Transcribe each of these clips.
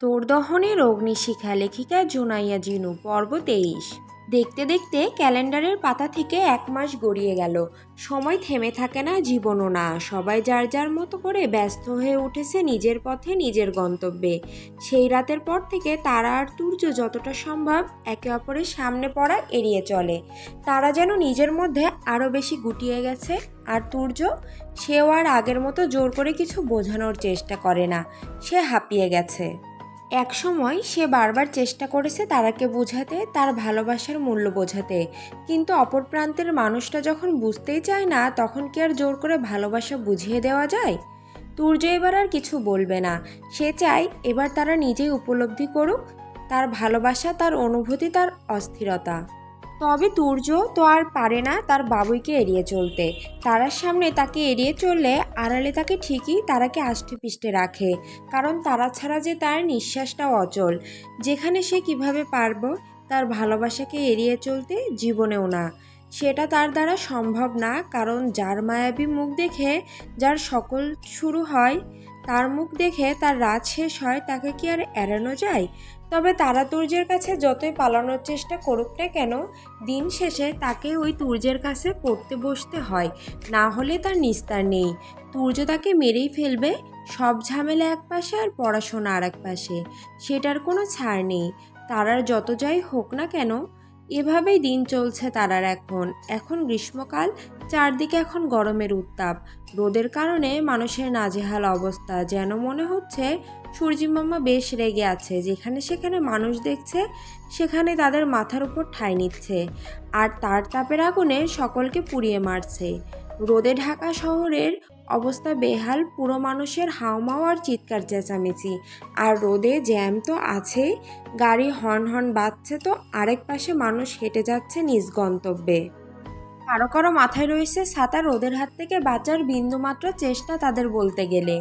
তোর দহনের অগ্নিশিখা লেখিকা জুনাইয়া জিনু, পর্ব তেইশ। দেখতে দেখতে ক্যালেন্ডারের পাতা থেকে এক মাস গড়িয়ে গেল। সময় থেমে থাকে না, জীবনও না। সবাই যার যার মতো করে ব্যস্ত হয়ে উঠেছে নিজের পথে নিজের গন্তব্যে। সেই রাতের পর থেকে তারা আর তুর্য যতটা সম্ভব একে অপরের সামনে পড়া এড়িয়ে চলে। তারা যেন নিজের মধ্যে আরও বেশি গুটিয়ে গেছে। আর তুর্য সেও আর আগের মতো জোর করে কিছু বোঝানোর চেষ্টা করে না। সে হাঁপিয়ে গেছে। এক সময় সে বারবার চেষ্টা করেছে তারাকে বোঝাতে, তার ভালোবাসার মূল্য বোঝাতে। কিন্তু অপর প্রান্তের মানুষটা যখন বুঝতেই চায় না, তখন কি আর জোর করে ভালোবাসা বুঝিয়ে দেওয়া যায়? তুর্য এবার আর কিছু বলবে না। সে চায় এবার তারা নিজেই উপলব্ধি করুক, তার ভালোবাসা, তার অনুভূতি, তার অস্থিরতা। তবে তুর্য তো আর পারে না তার বাবুইকে এড়িয়ে চলতে। তারার সামনে তাকে এড়িয়ে চললে আড়ালে তাকে ঠিকই তারাকে আষ্টে পিষ্টে রাখে, কারণ তারা ছাড়া যে তার নিঃশ্বাসটাও অচল। যেখানে সে কীভাবে পারব, তার ভালোবাসাকে এড়িয়ে চলতে জীবনেও না। সেটা তার দ্বারা সম্ভব না, কারণ যার মায়াবী মুখ দেখে যার সকল শুরু হয়, তার মুখ দেখে তার রাত শেষ হয়, তাকে কি আর এড়ানো যায়? তবে তারা তুর্যের কাছে যতই পালানোর চেষ্টা করুক না কেন, দিন শেষে তাকে ওই তুর্যের কাছে পড়তে বসতে হয়। না হলে তার নিস্তার নেই। তুর্য তাকে মেরেই ফেলবে, সব ঝামেলা এক পাশে আর পড়াশোনা আর এক পাশে। সেটার কোনো ছাড় নেই। তারার যত যাই হোক না কেন, এভাবেই দিন চলছে তারার এখন। এখন গ্রীষ্মকাল, চারদিকে এখন গরমের উত্তাপ। রোদের কারণে মানুষের নাজেহাল অবস্থা যেন মনে হচ্ছে সূর্যিমামা বেশ রেগে আছে। যেখানে সেখানে মানুষ দেখছে, সেখানে তাদের মাথার উপর ঠাঁই নিচ্ছে আর তার তাপের আগুনে সকলকে পুড়িয়ে মারছে। রোদে ঢাকা শহরের অবস্থা বেহাল, পুরো মানুষের হাওমাও আর চিৎকার চেঁচামেচি। আর রোদে জ্যাম তো আছেই গাড়ি হর্ন হর্ন বাজছে তো আরেক পাশে মানুষ হেঁটে যাচ্ছে নিজ গন্তব্যে। কারও কারও মাথায় রয়েছে ছাতা রোদের হাত থেকে বাঁচার বিন্দুমাত্র চেষ্টা তাদের বলতে গেলে।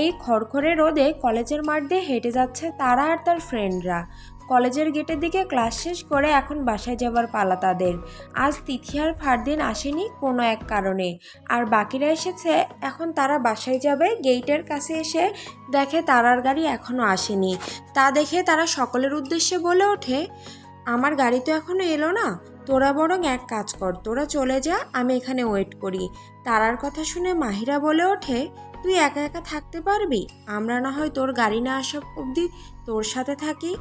এই খড়খড়ে রোদে কলেজের মাঠ দিয়ে হেঁটে যাচ্ছে তারা আর তার ফ্রেন্ডরা কলেজের গেটের দিকে ক্লাস শেষ করে এখন বাসায় যাবার পালা তাদের। আজ তিথি আর ফারদিন আসেনি কোনো এক কারণে। আর বাকিরা এসেছে, এখন তারা বাসায় যাবে গেটের কাছে এসে দেখে তারার গাড়ি এখনও আসেনি। তা দেখে তারা সকলের উদ্দেশ্যে বলে ওঠে, আমার গাড়ি তো এখনও এলো না, তোরা বরং এক কাজ কর, তোরা চলে যা, আমি এখানে ওয়েট করি। তারার কথা শুনে মাহিরা বলে ওঠে তুই একা একা থাকতে পারবি? আমরা না হয় তোর গাড়ি না আসা অবধি তোর সাথে থাকি।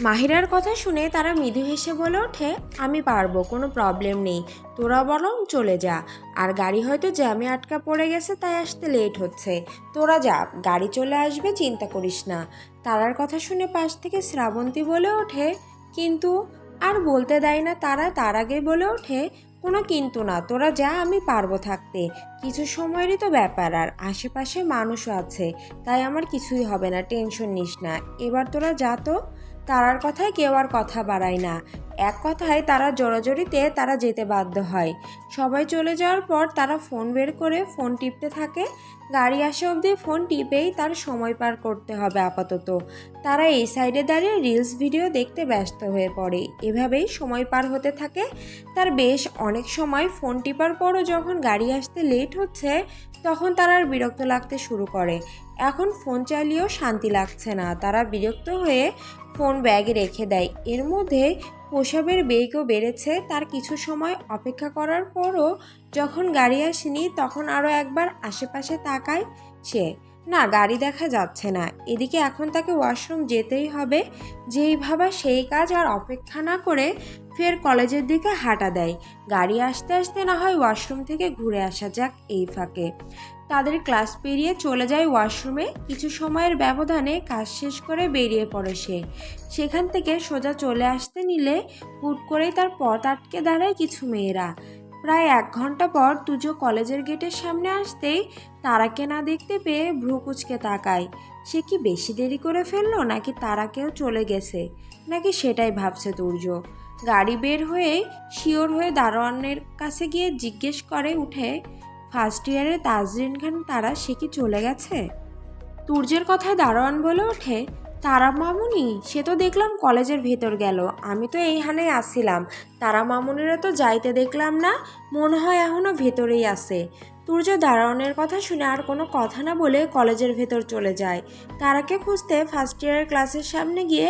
মাহিরার কথা শুনে তারা মৃদু হেসে বলে ওঠে, আমি পারব, কোনো প্রবলেম নেই। তোরা বরং চলে যা। আর গাড়ি হয়তো জ্যামে আটকা পড়ে গেছে, তাই আসতে লেট হচ্ছে। তোরা যা, গাড়ি চলে আসবে, চিন্তা করিস না। তারার কথা শুনে পাশ থেকে শ্রাবন্তী বলে ওঠে, কিন্তু, আর বলতে দেয় না তারা। তার আগে বলে ওঠে কোনো কিন্তু না। তোরা যা আমি পারব থাকতে। কিছু সময়েরই তো ব্যাপার, আর আশেপাশে মানুষও আছে। তাই আমার কিছুই হবে না, টেনশন নিস না। এবার তোরা যা তো। তারার কথায় কেউ আর কথা বাড়ায় না। এক কথায় তারা জোরাজোরিতে তারা যেতে বাধ্য হয়। সবাই চলে যাওয়ার পর তারা ফোন বের করে ফোন টিপতে থাকে। গাড়ি আসা অবধি ফোন টিপেই তার সময় পার করতে হবে আপাতত। তারা এই সাইডে দাঁড়িয়ে রিলস ভিডিও দেখতে ব্যস্ত হয়ে পড়ে। এভাবেই সময় পার হতে থাকে। তার বেশ অনেক সময় ফোন টিপার পরও যখন গাড়ি আসতে লেট হচ্ছে তখন তার আর বিরক্ত লাগতে শুরু করে। এখন ফোন চালিয়েও শান্তি লাগছে না। তারা বিরক্ত হয়ে ফোন ব্যাগে রেখে দেয়। এর মধ্যে প্রসবের বেগও বেড়েছে। তার কিছু সময় অপেক্ষা করার পরও যখন গাড়ি আসেনি, তখন আরও একবার আশেপাশে তাকায় সে। না, গাড়ি দেখা যাচ্ছে না। এদিকে এখন তাকে ওয়াশরুম যেতেই হবে। যেই ভাবা সেই কাজ আর অপেক্ষা না করে ফের কলেজের দিকে হাঁটা দেয়। গাড়ি আসতে আসতে না হয় ওয়াশরুম থেকে ঘুরে আসা যাক এই ফাঁকে। তাদের ক্লাস পেরিয়ে চলে যায় ওয়াশরুমে। কিছু সময়ের ব্যবধানে কাজ শেষ করে বেরিয়ে পড়ে সে। সেখান থেকে সোজা চলে আসতে নিলে হুট করেই তার পথ আটকে দাঁড়ায় কিছু মেয়েরা। প্রায় এক ঘণ্টা পর তুজো কলেজের গেটের সামনে আসতেই তারাকে না দেখতে পেয়ে ভ্রু কুচকে তাকায়। সে কি বেশি দেরি করে ফেলল নাকি তারাকেও চলে গেছে? নাকি সেটাই ভাবছে তুর্য গাড়ি বের হয়ে শিওর হয়ে দারোয়ানের কাছে গিয়ে জিজ্ঞেস করে উঠে ফার্স্ট ইয়ারে তাজরিন খান তারা, সে কি চলে গেছে? তুর্যের কথায় দারোয়ান বলে ওঠে, তারা মামুনি, সে তো দেখলাম কলেজের ভেতর গেল, আমি তো এইখানেই আসছিলাম। তারা মামুনিরা তো যাইতে দেখলাম না, মনে হয় এখনও ভেতরেই আছে। তুর্য দারোয়ানের কথা শুনে আর কোনো কথা না বলে কলেজের ভেতর চলে যায়। তারাকে খুঁজতে ফার্স্ট ইয়ারের ক্লাসের সামনে গিয়ে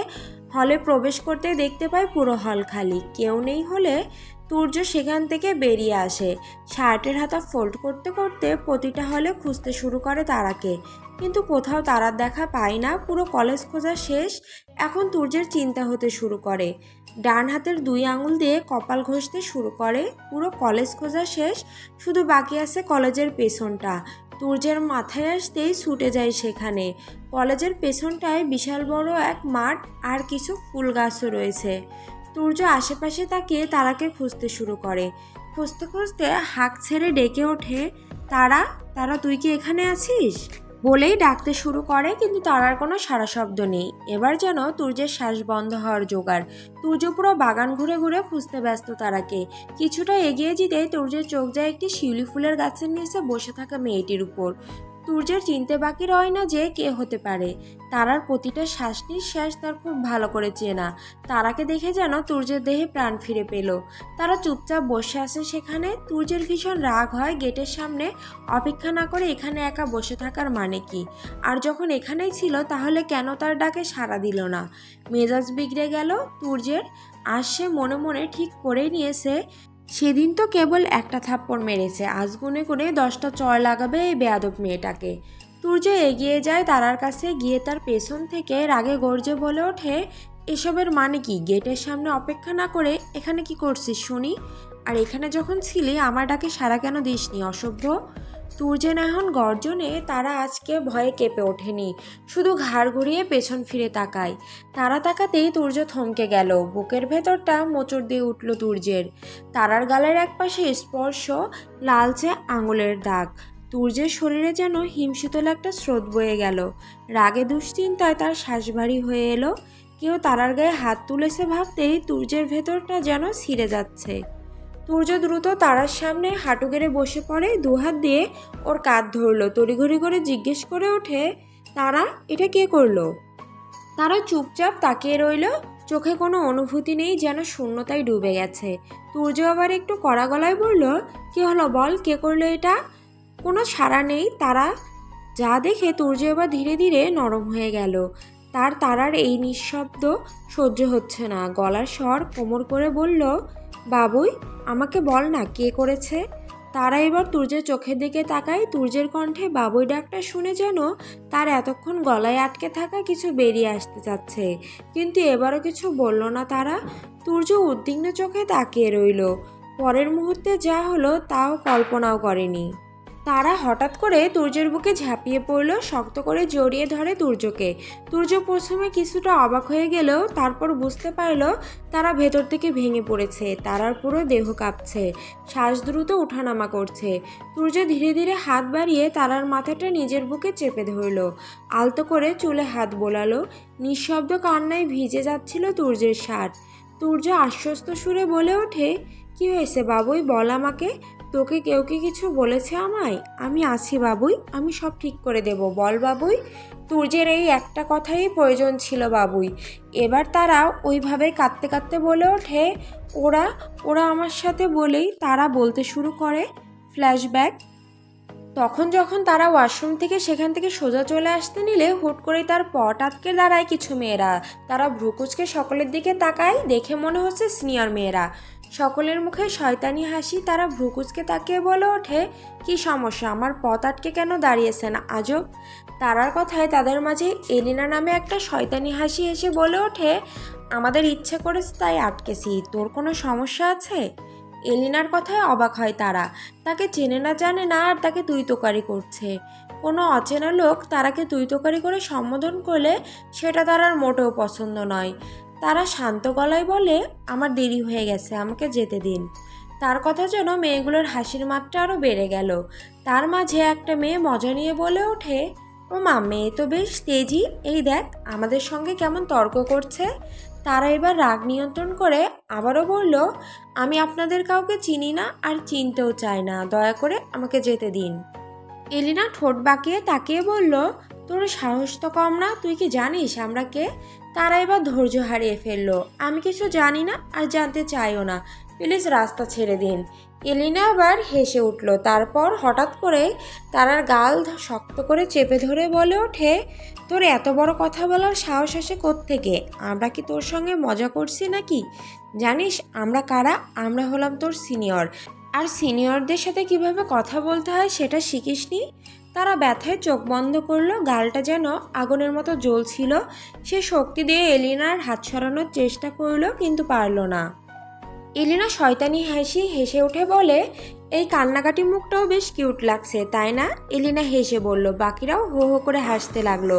হলে প্রবেশ করতে দেখতে পায় পুরো হল খালি। কেউ নেই হলে তুর্য সেখান থেকে বেরিয়ে আসে। শার্টের হাতা ফোল্ড করতে করতে প্রতিটা হলে খুঁজতে শুরু করে তারাকে। কিন্তু কোথাও তারার দেখা পায় না, পুরো কলেজ খোঁজা শেষ। এখন তুর্যের চিন্তা হতে শুরু করে। ডান হাতের দুই আঙুল দিয়ে কপাল ঘষতে শুরু করে। পুরো কলেজ খোঁজা শেষ, শুধু বাকি আছে কলেজের পেছনটা। তুর্যের মাথায় আসতেই ছুটে যায় সেখানে। কলেজের পেছনটায় বিশাল বড় এক মাঠ আর কিছু ফুল গাছও রয়েছে। তুর্য আশেপাশে তাকিয়ে তারাকে খুঁজতে শুরু করে। খুঁজতে খুঁজতে হাঁক ছেড়ে ডেকে ওঠে, তারা তারা, তুই কি এখানে আছিস? বলেই ডাকতে শুরু করে, কিন্তু তার আর কোনো সারা শব্দ নেই। এবার যেন তুর্যের শ্বাস বন্ধ হওয়ার জোগাড়। তুর্য পুরো বাগান ঘুরে ঘুরে খুঁজতে ব্যস্ত তারাকে। কিছুটা এগিয়ে যেতে তুর্যের চোখ যায় একটি শিউলি ফুলের গাছের নিচে বসে থাকা মেয়েটির উপর। তুর্যের চিনতে বাকি রয় না যে কে হতে পারে। তারার প্রতিটা শ্বাস নিঃশ্বাস তার খুব ভালো করে চেনা। তারাকে দেখে যেন তুর্যের দেহে প্রাণ ফিরে পেল। তারা চুপচাপ বসে আছে সেখানে। তুর্যের ভীষণ রাগ হয় গেটের সামনে। অপেক্ষা না করে এখানে একা বসে থাকার মানে কি? আর যখন এখানেই ছিল, তাহলে কেন তার ডাকে সাড়া দিল না? মেজাজ বিগড়ে গেল তুর্যের আর সে মনে মনে ঠিক করেই নিয়েছে সেদিন তো কেবল একটা থাপ্পড় মেরেছে, আজ গুনে গুনে দশটা চর লাগাবে এই বেয়াদব মেয়েটাকে। সূর্য এগিয়ে যায় তারার কাছে, গিয়ে তার পেছন থেকে রাগে গর্জে বলে ওঠে, এসবের মানে কি? গেটের সামনে অপেক্ষা না করে এখানে কি করছিস শুনি? আর এখানে যখন ছিলি, আমার ডাকে সারা কেন দিসনি, অসভ্য? এখন গর্জনে তারা আজকে ভয়ে কেঁপে ওঠেনি। শুধু ঘাড় ঘুরিয়ে পেছন ফিরে তাকায়। তারা তাকাতেই তুর্য থমকে গেল। বুকের ভেতরটা মোচড় দিয়ে উঠল তুর্যের তারার গালের একপাশে স্পর্শ লালচে আঙুলের দাগ। তুর্যের শরীরে যেন হিমশীতল একটা স্রোত বয়ে গেল। রাগে দুশ্চিন্তায় তার শ্বাস ভারী হয়ে এলো। কেউ তারার গায়ে হাত তুলেছে ভাবতেই তুর্যের ভেতরটা যেন ছিঁড়ে যাচ্ছে। তুর্য দ্রুত তারার সামনে হাঁটু গেড়ে বসে পড়ে দুহাত দিয়ে ওর কাঁধ ধরলো, তড়িঘড়ি করে জিজ্ঞেস করে ওঠে, তারা, এটা কে করল? তারা চুপচাপ তাকিয়ে রইল, চোখে কোনো অনুভূতি নেই যেন শূন্যতায় ডুবে গেছে। তুর্য আবার একটু কড়া গলায় বলল, কি হলো বল, কে করল এটা? কোনো সাড়া নেই, তারা যা দেখে তুর্য এবার ধীরে ধীরে নরম হয়ে গেল। তার তারার এই নিঃশব্দ সহ্য হচ্ছে না। গলার স্বর কোমর করে বলল, বাবুই, আমাকে বল না, কে করেছে? তারা এবার তুর্যের চোখের দিকে তাকায়। তুর্যের কণ্ঠে বাবুই ডাকটা শুনে যেন তার এতক্ষণ গলায় আটকে থাকা কিছু বেরিয়ে আসতে চাচ্ছে। কিন্তু এবারও কিছু বলল না তারা। তুর্য উদ্বিগ্ন চোখে তাকিয়ে রইল। পরের মুহূর্তে যা হলো তাও কল্পনাও করেনি। তারা হঠাৎ করে তুর্যের বুকে ঝাঁপিয়ে পড়ল, শক্ত করে জড়িয়ে ধরে তুর্যকে। তুর্য প্রথমে কিছুটা অবাক হয়ে গেলেও তারপর বুঝতে পারল তারা ভেতর থেকে ভেঙে পড়েছে, তারার পুরো দেহ কাঁপছে, শ্বাস দ্রুত ওঠানামা করছে। তুর্য ধীরে ধীরে হাত বাড়িয়ে তারার মাথাটা নিজের বুকে চেপে ধরল, আলতো করে চুলে হাত বোলালো, নিঃশব্দ কান্নায় ভিজে যাচ্ছিল তুর্যের শার্ট তুর্য আশ্বস্ত সুরে বলে ওঠে, কি হয়েছে বাবুই? বল আমাকে। তোকে কেউ কি কিছু বলেছে আমায়? আমি আছি বাবুই, আমি সব ঠিক করে দেব, বল বাবুই। তুর্যের এই একটা কথাই প্রয়োজন ছিল বাবুই। এবার তারা ওইভাবে কাঁদতে কাঁদতে বলে ওঠে, ওরা ওরা আমার সাথে বলেই তারা বলতে শুরু করে। ফ্ল্যাশব্যাক। তখন যখন তারা ওয়াশরুম থেকে সেখান থেকে সোজা চলে আসতে নিলে হুট করে তার পট আটকে দাঁড়ায় কিছু মেয়েরা। তারা ভ্রুকুচকে সকলের দিকে তাকায়, দেখে মনে হচ্ছে সিনিয়র মেয়েরা। সকলের মুখে শয়তানি হাসি, তারা ভ্রুকুচকে তাকিয়ে বলে ওঠে, কি সমস্যা? আমার পথ আটকে কেন দাঁড়িয়েছেন আজব। তারার কথায় তাদের মাঝে এলিনা নামে একটা শয়তানি হাসি এসে বলে ওঠে, আমাদের ইচ্ছে করেছে তাই আটকেছি, তোর কোনো সমস্যা আছে? এলিনার কথায় অবাক হয় তারা। তাকে চেনে না, জানে না, আর তাকে তুই তোকারি করছে। কোনো অচেনা লোক তারাকে তুই তোকারি করে সম্বোধন করলে সেটা তারার মোটেও পছন্দ নয়। তারা শান্ত গলায় বলে, আমার দেরি হয়ে গেছে, আমাকে যেতে দিন। তার কথা যেন মেয়েগুলোর হাসির মাত্রা আরও বেড়ে গেল। তার মাঝে একটা মেয়ে মজা নিয়ে বলে ওঠে, ও মা, মেয়ে তো বেশ তেজি। এই দেখ, আমাদের সঙ্গে কেমন তর্ক করছে? তারা এবার রাগ নিয়ন্ত্রণ করে আবারও বলল, আমি আপনাদের কাউকে চিনি না আর চিনতেও চাই না। দয়া করে আমাকে যেতে দিন। এলিনা ঠোঁট বাঁকিয়ে তাকিয়ে বলল তোর সাহস তো কম না, তুই কি জানিস আমরা কে? তারা এবার ধৈর্য হারিয়ে ফেলল। আমি কিছু জানি না আর জানতে চাইও না। প্লিজ রাস্তা ছেড়ে দিন। এলিনা আবার হেসে উঠল। তারপর হঠাৎ করে তারার গাল শক্ত করে চেপে ধরে বলে ওঠে, তোর এত বড় কথা বলার সাহস আসে থেকে আমরা কি তোর সঙ্গে মজা করছি নাকি? জানিস, আমরা কারা? আমরা হলাম তোর সিনিয়র। আর সিনিয়রদের সাথে কীভাবে কথা বলতে হয় সেটা শিখিসনি? তারা ব্যথায় চোখ বন্ধ করল, গালটা যেন আগুনের মতো জ্বলছিল। সে শক্তি দিয়ে এলিনার হাত সরানোর চেষ্টা করল, কিন্তু পারল না। এলিনা শয়তানি হাসি হেসে উঠে বলে এই কান্নাকাটি মুখটাও বেশ কিউট লাগছে, তাই না? এলিনা হেসে বলল। বাকিরাও হো হো করে হাসতে লাগল।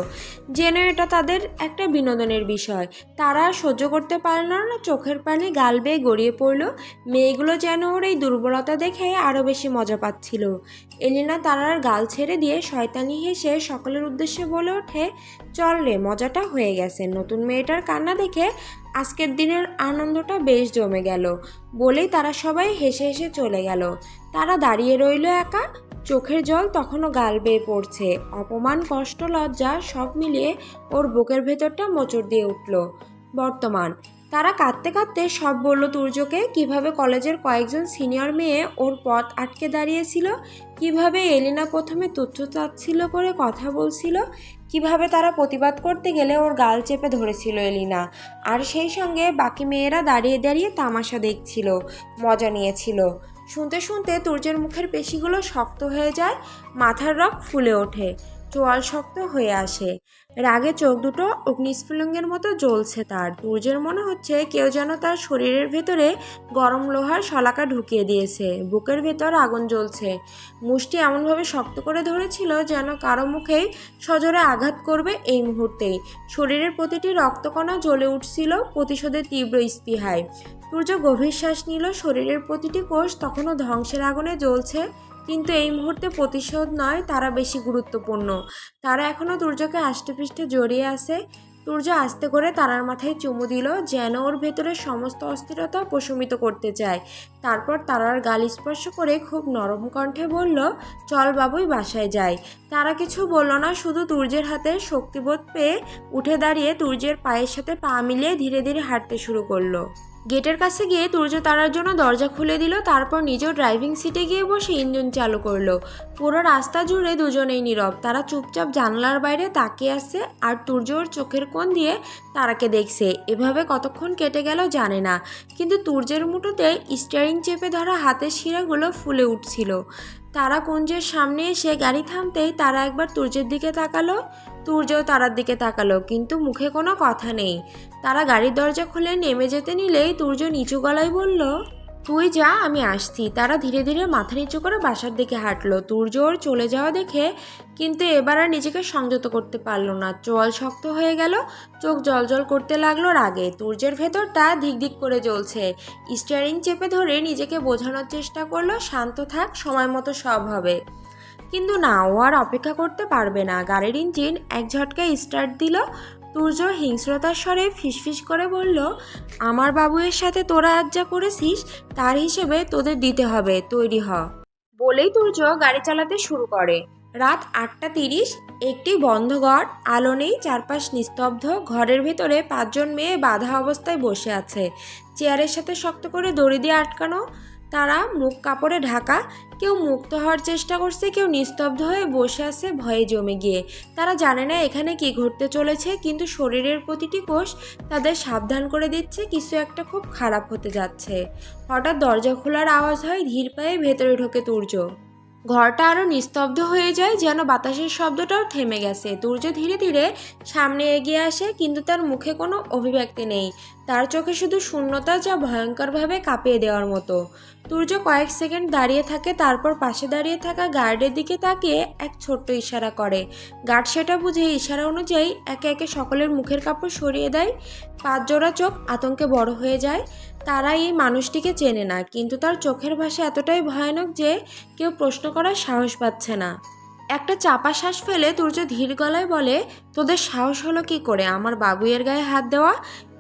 যেন এটা তাদের একটা বিনোদনের বিষয়। তারা সহ্য করতে পারল না, চোখের পানি গাল বেয়ে গড়িয়ে পড়ল। মেয়েগুলো যেন ওর এই দুর্বলতা দেখে আরও বেশি মজা পাচ্ছিল। এলিনা তারার গাল ছেড়ে দিয়ে শয়তানি হেসে সকলের উদ্দেশ্যে বলে ওঠে, চল রে, মজাটা হয়ে গেছে। নতুন মেয়েটার কান্না দেখে আজকের দিনের আনন্দটা বেশ জমে গেল বলেই তারা সবাই হেসে হেসে চলে গেল। তারা দাঁড়িয়ে রইল একা। চোখের জল তখনও গাল বেয়ে পড়ছে। অপমান, কষ্ট, লজ্জা সব মিলিয়ে ওর বুকের ভেতরটা মোচড় দিয়ে উঠল। বর্তমান, তারা কাঁদতে কাঁদতে সব বলল, তুর্যকে কীভাবে কলেজের কয়েকজন সিনিয়র মেয়ে ওর পথ আটকে দাঁড়িয়েছিল? কীভাবে এলিনা প্রথমে তুচ্ছ চাচ্ছিল করে কথা বলছিল? কীভাবে তারা প্রতিবাদ করতে গেলে ওর গাল চেপে ধরেছিল এলিনা। আর সেই সঙ্গে বাকি মেয়েরা দাঁড়িয়ে দাঁড়িয়ে তামাশা দেখছিল, মজা নিয়েছিল। শুনতে শুনতে তুর্যের মুখের পেশিগুলো শক্ত হয়ে যায়, মাথার রক ফুলে ওঠে। চোয়াল শক্ত হয়ে আসে। রাগে চোখ দুটো অগ্নিস্ফুলিঙ্গের মতো জ্বলছে তার। তুর্যের মনে হচ্ছে কেউ যেন তার শরীরের ভেতরে গরম লোহার শলাকা ঢুকিয়ে দিয়েছে। বুকের ভেতর আগুন জ্বলছে। মুষ্টি এমনভাবে শক্ত করে ধরেছিল যেন কারও মুখেই সজোরে আঘাত করবে এই মুহূর্তেই শরীরের প্রতিটি রক্তকণা জ্বলে উঠছিল প্রতিশোধের তীব্র স্পৃহায়। সূর্য গভীর শ্বাস নিল। শরীরের প্রতিটি কোষ তখনও ধ্বংসের আগুনে জ্বলছে। কিন্তু এই মুহূর্তে প্রতিশোধ নয়, তারা বেশি গুরুত্বপূর্ণ। তারা এখনও তুর্যকে আষ্টেপৃষ্ঠে জড়িয়ে আছে। সূর্য আস্তে করে তারার মাথায় চুমু দিল যেন ওর ভেতরে সমস্ত অস্থিরতা প্রশমিত করতে চায়। তারপর তারার গাল স্পর্শ করে খুব নরম কণ্ঠে বলল, চল বাবুই, বাসায় যাই। তারা কিছু বলল না, শুধু তুর্যের হাতে শক্তিবোধ পেয়ে উঠে দাঁড়িয়ে তুর্যের পায়ের সাথে পা মিলিয়ে ধীরে ধীরে হাঁটতে শুরু করল। গেটের কাছে গিয়ে তুর্য তারার জন্য দরজা খুলে দিল, তারপর নিজেও ড্রাইভিং সিটে গিয়ে বসে ইঞ্জিন চালু করল। পুরো রাস্তা জুড়ে দুজনেই নীরব। তারা চুপচাপ জানলার বাইরে তাকিয়ে আছে আর তুর্য ওর চোখের কোণ দিয়ে তারাকে দেখছে। এভাবে কতক্ষণ কেটে গেল জানে না। কিন্তু তুর্যের মুঠোতে স্টিয়ারিং চেপে ধরা হাতের শিরাগুলো ফুলে উঠছিল। তারা কুঞ্জের সামনে এসে গাড়ি থামতেই তারা একবার তুর্যের দিকে তাকালো। তুর্যও তারার দিকে তাকালো, কিন্তু মুখে কোনো কথা নেই। তারা গাড়ির দরজা খুলে নেমে যেতে নিলেই তুর্য নিচু গলায় বলল তুই যা, আমি আসছি। তারা ধীরে ধীরে মাথা নিচু করে বাসার দিকে হাঁটলো। তুর্য ওর চলে যাওয়া দেখে কিন্তু এবার আর নিজেকে সংযত করতে পারল না। চোয়াল শক্ত হয়ে গেল, চোখ জলজল করতে লাগল রাগে। তুর্যের ভেতরটা ধিক ধিক করে জ্বলছে। স্টিয়ারিং চেপে ধরে নিজেকে বোঝানোর চেষ্টা করল, শান্ত থাক, সময় মতো সব হবে। কিন্তু না, ও আর অপেক্ষা করতে পারবে না। গাড়ির ইঞ্জিন এক ঝটকায় স্টার্ট দিল তুর্য হিংস্রতার স্বরে ফিসফিস করে বলল, আমার বাবুয়ের সাথে তোরা আজ যা করেছিস, তার হিসেবে তোদের দিতে হবে, তৈরি হ বলেই তুর্য গাড়ি চালাতে শুরু করে। রাত আটটা তিরিশ, একটি বন্ধ ঘর, আলো নেই, চারপাশ নিস্তব্ধ, ঘরের ভেতরে পাঁচজন মেয়ে বাধা অবস্থায় বসে আছে। চেয়ারের সাথে শক্ত করে দড়ি দিয়ে আটকানো তারা মুখ কাপড়ে ঢাকা, কেউ মুক্ত হওয়ার চেষ্টা করছে, কেউ নিস্তব্ধ হয়ে বসে আছে ভয়ে জমে গিয়ে। তারা জানে না এখানে কি ঘটতে চলেছে, কিন্তু শরীরের প্রতিটি কোষ তাদের সাবধান করে দিচ্ছে, কিছু একটা খুব খারাপ হতে যাচ্ছে। হঠাৎ দরজা খোলার আওয়াজ হয়, ধীর পায়ে ভেতরে ঢোকে তুর্য। ঘরটা আরও নিস্তব্ধ হয়ে যায়, যেন বাতাসের শব্দটাও থেমে গেছে। তুর্য ধীরে ধীরে সামনে এগিয়ে আসে, কিন্তু তার মুখে কোনো অভিব্যক্তি নেই। তার চোখে শুধু শূন্যতা যা ভয়ঙ্করভাবে কাঁপিয়ে দেওয়ার মতো। তুর্য কয়েক সেকেন্ড দাঁড়িয়ে থাকে, তারপর পাশে দাঁড়িয়ে থাকা গার্ডের দিকে তাকিয়ে এক ছোট্ট ইশারা করে। গার্ড সেটা বুঝে ইশারা অনুযায়ী একে একে সকলের মুখের কাপড় সরিয়ে দেয় পাঁচ জোড়া চোখ আতঙ্কে বড় হয়ে যায়। তারা এই মানুষটিকে চেনে না, কিন্তু তার চোখের ভাষা এতটাই ভয়ানক যে কেউ প্রশ্ন করার সাহস পাচ্ছে না। একটা চাপা শ্বাস ফেলে তুর্য ধীর গলায় বলে, তোদের সাহস হলো কি করে? আমার বাবুইয়ের গায়ে হাত দেওয়া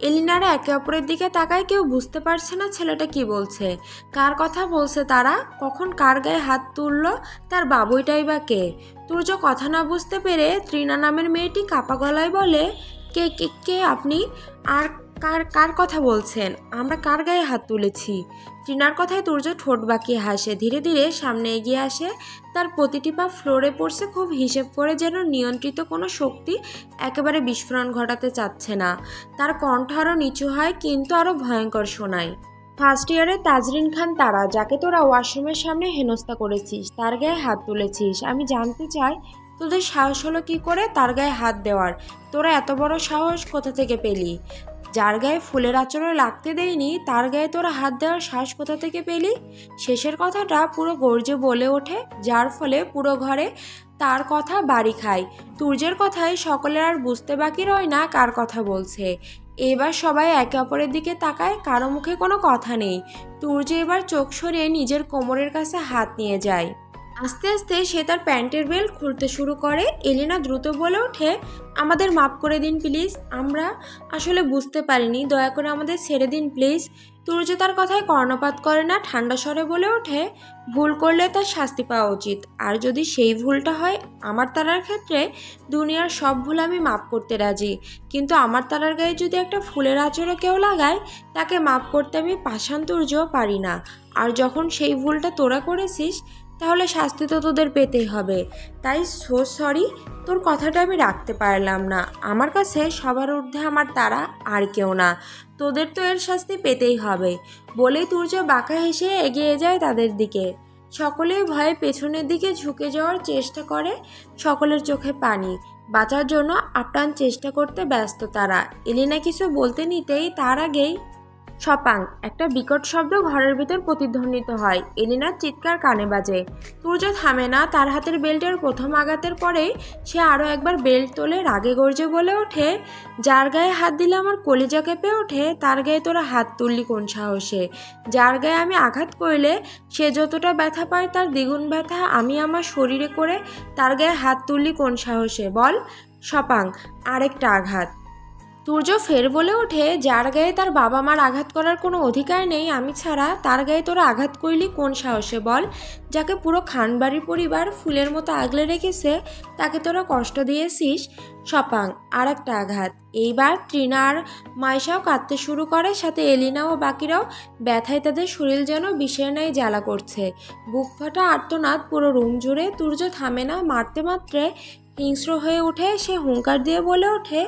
এলিনারা একে অপরের দিকে তাকায়, কেউ বুঝতে পারছে না ছেলেটা কি বলছে। কার কথা বলছে তারা? কখন কার গায়ে হাত তুললো? তার বাবুইটাই বা কে? তুর্য কথা না বুঝতে পেরে ত্রিনা নামের মেয়েটি কাপা গলায় বলে, কে কে কে আপনি? আর কার কার কথা বলছেন? আমরা কার গায়ে হাত তুলেছি? টিনার কথায় তুর্য ঠোঁট বাঁকিয়ে হাসে। ধীরে ধীরে সামনে এগিয়ে আসে। তার প্রতিটি পা ফ্লোরে পড়ছে, খুব হিসেব করে যেন নিয়ন্ত্রিত কোনো শক্তি একেবারে বিস্ফোরণ ঘটাতে চাচ্ছে না। তার কণ্ঠ আরও নিচু হয়, কিন্তু আরও ভয়ঙ্কর শোনায়। ফার্স্ট ইয়ারে তাজরিন খান তারা, যাকে তোরা ওয়াশরুমের সামনে হেনস্থা করেছিস, তার গায়ে হাত তুলেছিস। আমি জানতে চাই, তোদের সাহস হলো কি করে তার গায়ে হাত দেওয়ার? তোরা এত বড় সাহস কোথা থেকে পেলি? যার গায়ে ফুলের আচরণ লাগতে দেয়নি, তার গায়ে তোরা হাত দেওয়ার শ্বাস কোথা থেকে পেলি? শেষের কথাটা পুরো গর্জে বলে ওঠে, যার ফলে পুরো ঘরে তার কথা বাড়ি খায়। তুর্যের কথায় সকলের আর বুঝতে বাকি রয় না কার কথা বলছে। এবার সবাই একে অপরের দিকে তাকায়, কারও মুখে কোনো কথা নেই। তুর্য এবার চোখ সরিয়ে নিজের কোমরের কাছে হাত নিয়ে যায়। আস্তে আস্তে সে তার প্যান্টের বেল্ট খুলতে শুরু করে। এলিনা দ্রুত বলে ওঠে, আমাদের মাফ করে দিন প্লিজ। আমরা আসলে বুঝতে পারিনি। দয়া করে আমাদের ছেড়ে দিন প্লিজ। তুর্য তার কথায় কর্ণপাত করে না, ঠান্ডা স্বরে বলে ওঠে, ভুল করলে তার শাস্তি পাওয়া উচিত। আর যদি সেই ভুলটা হয়, আমার তারার ক্ষেত্রে দুনিয়ার সব ভুল আমি মাপ করতে রাজি। কিন্তু আমার তারার গায়ে যদি একটা ফুলের আঁচড়ও কেউ লাগায়, তাকে মাপ করতে আমি পাষাণ তুর্যও পারি না। আর যখন সেই ভুলটা তোরা করেছিস তাহলে শাস্তি তো তোদের পেতেই হবে। তাই সো সরি তোর কথাটা আমি রাখতে পারলাম না। আমার কাছে সবার ঊর্ধ্বে আমার তারা আর কেউ না। তোদের তো এর শাস্তি পেতেই হবে। বলেই তুর্য বাঁকা হেসে এগিয়ে যায় তাদের দিকে। সকলেই ভয়ে পেছনের দিকে ঝুঁকে যাওয়ার চেষ্টা করে সকলের চোখে পানি। বাঁচার জন্য আপ্রাণ চেষ্টা করতে ব্যস্ত তারা। এলিনা কিছু বলতে নিতেই তার আগেই সপাং একটা বিকট শব্দ ঘরের ভিতর প্রতিধ্বনিত হয়। এলিনার চিৎকার কানে বাজে। তুর্য থামে না, তার হাতের বেল্টের প্রথম আঘাতের পরেই সে আরও একবার বেল্ট তোলে রাগে গর্জে বলে ওঠে, যার গায়ে হাত দিলে আমার কলিজা কেঁপে ওঠে, তার গায়ে তোরা হাত তুললি কোন সাহসে? যার গায়ে আমি আঘাত করলে সে যতটা ব্যথা পায় তার দ্বিগুণ ব্যথা আমি আমার শরীরে করে তার গায়ে হাত তুললি কোন সাহসে? বল। সপাং আরেকটা আঘাত। তুর্য ফের বলে ওঠে, যার গায়ে তার বাবা মার আঘাত করার কোনো অধিকার নেই, আমি ছাড়া তার গায়ে তোরা আঘাত করলি কোন সাহসে বল? যাকে পুরো খানবাড়ির পরিবার ফুলের মতো আগলে রেখেছে, তাকে তোরা কষ্ট দিয়েছিস? সপাং আর একটা আঘাত। এইবার তৃণা আর মাইশাও কাঁদতে শুরু করে, সাথে এলিনা ও বাকিরাও ব্যথায় তাদের শরীর যেন বিষের ন্যায় জ্বালা করছে। বুক ফাটা আর্তনাদ পুরো রুম জুড়ে তুর্য থামে না, মারতে মাত্রে হিংস্র হয়ে ওঠে, সে হুঙ্কার দিয়ে বলে ওঠে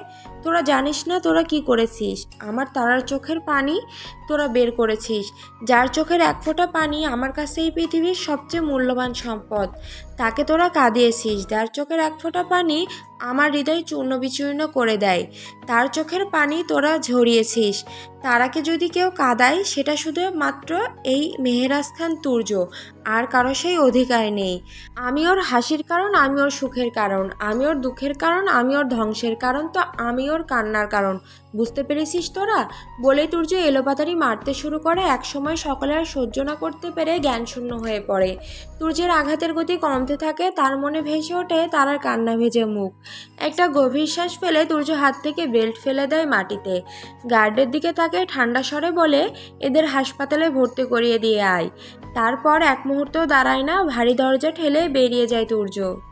তোরা জানিস না তোরা কি করেছিস? আমার তারার চোখের পানি তোরা বের করেছিস। যার চোখের এক ফোঁটা পানি আমার কাছে এই পৃথিবীর সবচেয়ে মূল্যবান সম্পদ। তাকে তোরা কাঁদিয়েছিস। যার চোখের এক ফোঁটা পানি আমার হৃদয় চূর্ণ বিচূর্ণ করে দেয়। তার চোখের পানি তোরা ঝরিয়েছিস। তারাকে যদি কেউ কাঁদায়, সেটা শুধু মাত্র এই মেহেরাজ খান তুর্য। আর কারও সেই অধিকার নেই। আমি ওর হাসির কারণ, আমি ওর সুখের কারণ। আমি ওর দুঃখের কারণ, আমি ওর ধ্বংসের কারণ, তো আমি ওর কান্নার কারণ। বুঝতে পেরেছিস তোরা? বলে তুর্য এলোপাতারি মারতে শুরু করে, একসময় সকলে আর সহ্য না করতে পেরে জ্ঞানশূন্য হয়ে পড়ে। তুর্যের আঘাতের গতি কমতে থাকে, তার মনে ভেসে ওঠে তারার কান্না ভেজে মুখ। একটা গভীর শ্বাস ফেলে তুর্য হাত থেকে বেল্ট ফেলে দেয় মাটিতে। গার্ডের দিকে তাকে ঠান্ডা স্বরে বলে, এদের হাসপাতালে ভর্তি করিয়ে দিয়ে আয়। তারপর এক মুহূর্তও দাঁড়ায় না, ভারী দরজা ঠেলে বেরিয়ে যায় তুর্য।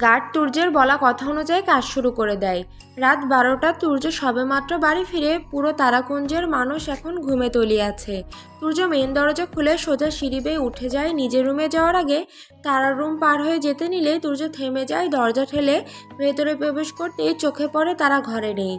গার্ড তুর্যের বলা কথা অনুযায়ী কাজ শুরু করে দেয়। রাত বারোটা তুর্য সবেমাত্র বাড়ি ফিরে পুরো তারাকুঞ্জের মানুষ এখন ঘুমে তলিয়াছে। তুর্য মেন দরজা খুলে সোজা সিঁড়ি বেয়ে উঠে যায়। নিজের রুমে যাওয়ার আগে তারা রুম পার হয়ে যেতে নিলে তুর্য থেমে যায়। দরজা ঠেলে ভেতরে প্রবেশ করতে চোখে পড়ে তারা ঘরে নেই।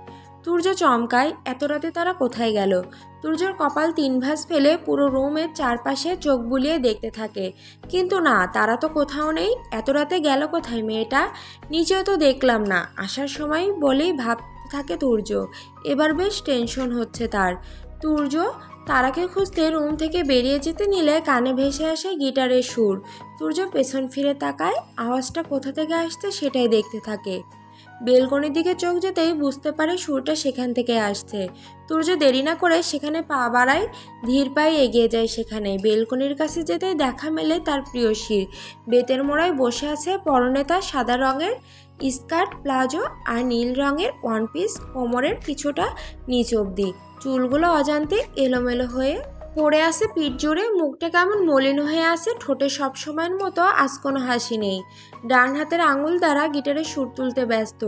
তুর্য চমকায়, এত রাতে তারা কোথায় গেল? তুর্যর কপাল তিন ভাঁজ ফেলে পুরো রুমের চারপাশে চোখ বুলিয়ে দেখতে থাকে। কিন্তু না, তারা তো কোথাও নেই। এত রাতে গেল কোথায় মেয়েটা? নিচেও তো দেখলাম না। আসার সময় বলেই ভাবতে থাকে তুর্য এবার বেশ টেনশন হচ্ছে তার। তুর্য তারাকে খুঁজতে রুম থেকে বেরিয়ে যেতে নিলে কানে ভেসে আসে গিটারের সুর। তুর্য পেছন ফিরে তাকায়। আওয়াজটা কোথা থেকে আসছে সেটাই দেখতে থাকে। বেলকনির দিকে চোখ যেতেই বুঝতে পারে সুরটা সেখান থেকে আসছে। তুর্য দেরি না করে সেখানে পা বাড়ায়, ধীর পায়ে এগিয়ে যায় সেখানে। বেলকনির কাছে যেতে দেখা মেলে তার প্রিয়সীর বেতের মোড়ায় বসে আছে পরনে তার সাদা রঙের স্কার্ট, প্লাজো আর নীল রঙের ওয়ান পিস। কোমরের কিছুটা নিচ অবধি। চুলগুলো অজান্তে এলোমেলো হয়ে পড়ে আছে পিঠ জুড়ে, মুখটা কেমন মলিন হয়ে আছে, ঠোঁটে সবসময়ের মতো আজ কোনো হাসি নেই। ডান হাতের আঙুল দ্বারা গিটারে সুর তুলতে ব্যস্ত।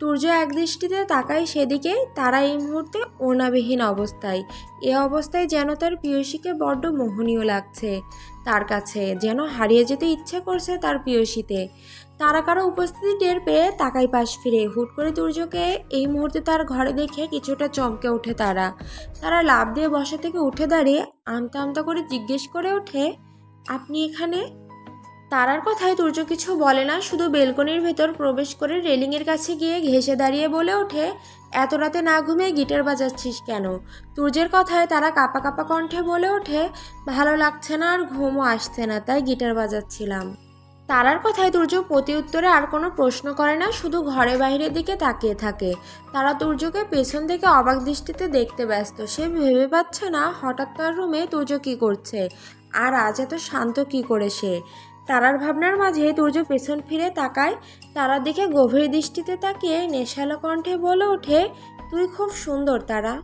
সূর্য একদৃষ্টিতে তাকায় সেদিকে, তারা এই মুহূর্তে ওনাবিহীন অবস্থায়। এ অবস্থায় যেন তার প্রিয়সীকে বড্ড মোহনীয় লাগছে। তার কাছে যেন হারিয়ে যেতে ইচ্ছে করছে তার প্রিয়সীতে। তারা কারও উপস্থিতি টের পেয়ে তাকাই পাশ ফিরে। হুট করে তুর্যকে এই মুহূর্তে তার ঘরে দেখে কিছুটা চমকে ওঠে তারা। তারা লাভ দিয়ে বসা থেকে উঠে দাঁড়িয়ে আমতা আমতা করে জিজ্ঞেস করে ওঠে, আপনি এখানে? তারার কথায় তুর্য কিছু বলে না, শুধু বেলকনির ভেতর প্রবেশ করে রেলিংয়ের কাছে গিয়ে ঘেসে দাঁড়িয়ে বলে ওঠে, এত রাতে না ঘুমিয়ে গিটার বাজাচ্ছিস কেন? তুর্যের কথায় তারা কাপা কাপা কণ্ঠে বলে ওঠে, ভালো লাগছে না আর ঘুমও আসছে না, তাই গিটার বাজাচ্ছিলাম। তারার কথায় তুর্য প্রতি উত্তরে আর কোনো প্রশ্ন করে না, শুধু ঘরে বাইরের দিকে তাকিয়ে থাকে। তারা তুর্যকে পেছন থেকে অবাক দৃষ্টিতে দেখতে ব্যস্ত। সে ভেবে পাচ্ছে না, হঠাৎ তার রুমে তুর্য কী করছে? আর আজ এত শান্ত কী করে সে? তারার ভাবনার মাঝে তুর্য পেছন ফিরে তাকায়। তারার দিকে গভীর দৃষ্টিতে তাকিয়ে নেশালো কণ্ঠে বলে ওঠে, তুই খুব সুন্দর তারা।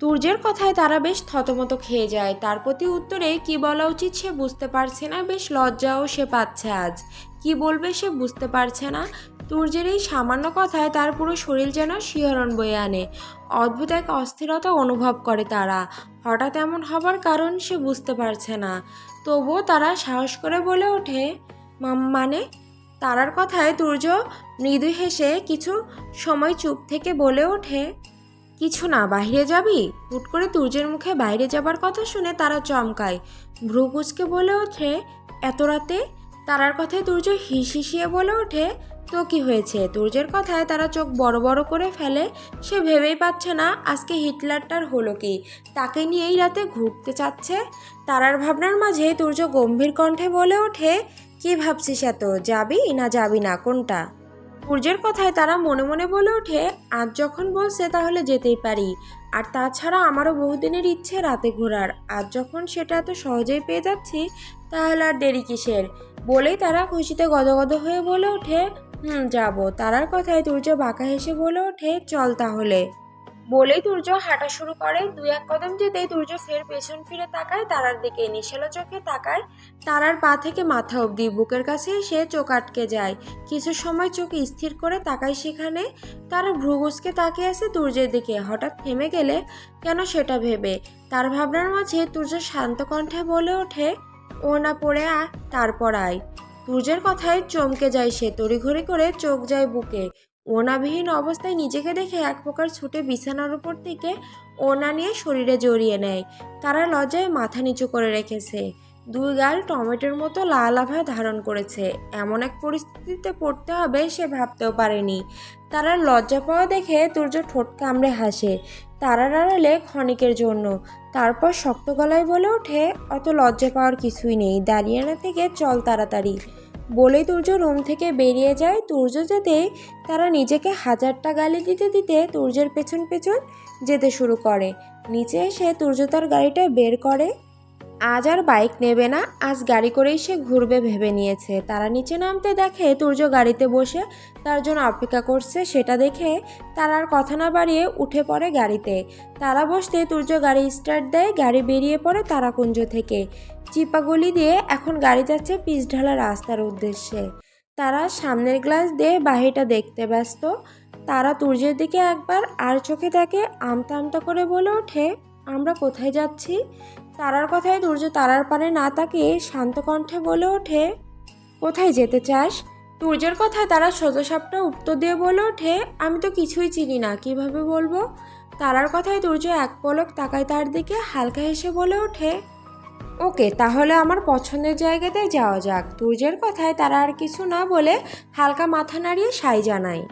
তুর্যের কথায় তারা বেশ থতমত খেয়ে যায়। তার প্রতি উত্তরে, কি বলা উচিত সে বুঝতে পারছে না, বেশ লজ্জাও সে পাচ্ছে আজ। কি বলবে সে বুঝতে পারছে না? তুর্যের এই সামান্য কথায় তার পুরো শরীর যেন শিহরণ বয়ে আনে। অদ্ভুত এক অস্থিরতা অনুভব করে তারা। হঠাৎ এমন হবার কারণ সে বুঝতে পারছে না। তবুও তারা সাহস করে বলে ওঠে মানে? তারার কথায় তুর্য মৃদু হেসে কিছু সময় চুপ থেকে বলে ওঠে কিছু না বাইরে যাবি? হুট করে তুর্যের মুখে বাইরে যাবার কথা শুনে তারা চমকায়। ভ্রু কুচকে বলে ওঠে, এত রাতে? তারার কথায় তুর্য হিস হিসিয়ে বলে ওঠে, তো কি হয়েছে? তুর্যের কথায় তারা চোখ বড় বড় করে ফেলে, সে ভেবেই পাচ্ছে না, আজকে হিটলারটার হলো কি? তাকে নিয়েই রাতে ঘুরতে চাচ্ছে? তারার ভাবনার মাঝে তুর্য গম্ভীর কণ্ঠে বলে ওঠে, কি ভাবছিস এত? যাবি না যাবি না, কোনটা? সূর্যের কথায় তারা মনে মনে বলে ওঠে, আজ যখন বলছে তাহলে যেতেই পারি। আর তাছাড়া আমারও বহুদিনের ইচ্ছে রাতে ঘোরার। আজ যখন সেটা এত সহজেই পেয়ে যাচ্ছি, তাহলে আর দেরি কিসের? বলেই তারা খুশিতে গদগদ হয়ে বলে ওঠে, হুম, যাব। তারার কথায় তুর্য বাঁকা হেসে বলে ওঠে, চল তাহলে। বলেই তুর্য হাঁটা শুরু করে। দুই এক কদম যেতেই তুর্য ফের পেছন ফিরে তাকায়, তারার দিকে নিশেলো চোখে তাকায়। তারার পা থেকে মাথা অবধি বুকের কাছে সে চোখ আটকে যায়। কিছু সময় চোখ স্থির করে তাকায় সেখানে। তারা ভ্রুগুসকে তাকিয়ে আছে তুর্যের দিকে। হঠাৎ থেমে গেলে কেন সেটা ভেবে? তার ভাবনার মাঝে তুর্য শান্ত কণ্ঠে বলে ওঠে, ও না পড়ে আ, তারপর আয়। তুর্যের কথায় চমকে যায় সে। তড়িঘড়ি করে চোখ যায় বুকে। ওনাবিহীন অবস্থায় নিজেকে দেখে এক প্রকার ছুটে বিছানার উপর থেকে ওনা নিয়ে শরীরে জড়িয়ে নেয়। তারা লজ্জায় মাথা নিচু করে রেখেছে। দুই গাল টমেটোর মতো লাল আভা ধারণ করেছে। এমন এক পরিস্থিতিতে পড়তে হবে সে ভাবতেও পারেনি। তারা লজ্জা পাওয়া দেখে তুর্য ঠোঁট কামড়ে হাসে। তারার আড়ালে ক্ষণিকের জন্য। তারপর শক্ত গলায় বলে ওঠে, অত লজ্জা পাওয়ার কিছুই নেই। দাঁড়িয়ে না থেকে চল তাড়াতাড়ি। বলেই তুর্য রুম থেকে বেরিয়ে যায়। তুর্য যেতে তারা নিজেকে হাজারটা গালি দিতে দিতে তুর্যের পেছন পেছন যেতে শুরু করে। নিচে এসে তুর্য তার গাড়িটা বের করে। আজ আর বাইক নেবে না, আজ গাড়ি করেই সে ঘুরবে ভেবে নিয়েছে। তারা নিচে নামতে দেখে তুর্য গাড়িতে বসে তার জন্য অপেক্ষা করছে, সেটা দেখে তারা আর কথা না বাড়িয়ে উঠে পড়ে গাড়িতে। তারা বসতে তুর্য গাড়ি স্টার্ট দেয়, গাড়ি বেরিয়ে পড়ে তারাকুঞ্জ থেকে। চিপাগলি দিয়ে এখন গাড়ি যাচ্ছে পিচঢালা রাস্তার উদ্দেশ্যে। তারা সামনের গ্লাস দিয়ে বাহিরটা দেখতে ব্যস্ত। তারা তুর্যের দিকে একবার আর চোখে তাকে আমতা আমতা করে বলে ওঠে, আমরা কোথায় যাচ্ছি? তারার কথায় দুর্য তারার পারে না তাকিয়ে শান্ত কণ্ঠে বলে ওঠে, কোথায় যেতে চাস? সূর্যের কথায় তারা সোজাসাপটা উত্তর দিয়ে বলে ওঠে, আমি তো কিছুই চিনি না, কীভাবে বলব? তারার কথায় দুর্য এক পলক তাকায় তার দিকে, হালকা হেসে বলে ওঠে, ওকে, তাহলে আমার পছন্দের জায়গাতে যাওয়া যাক। দুর্যের কথায় তারা আর কিছু না বলে হালকা মাথা নাড়িয়ে সাই জানায়।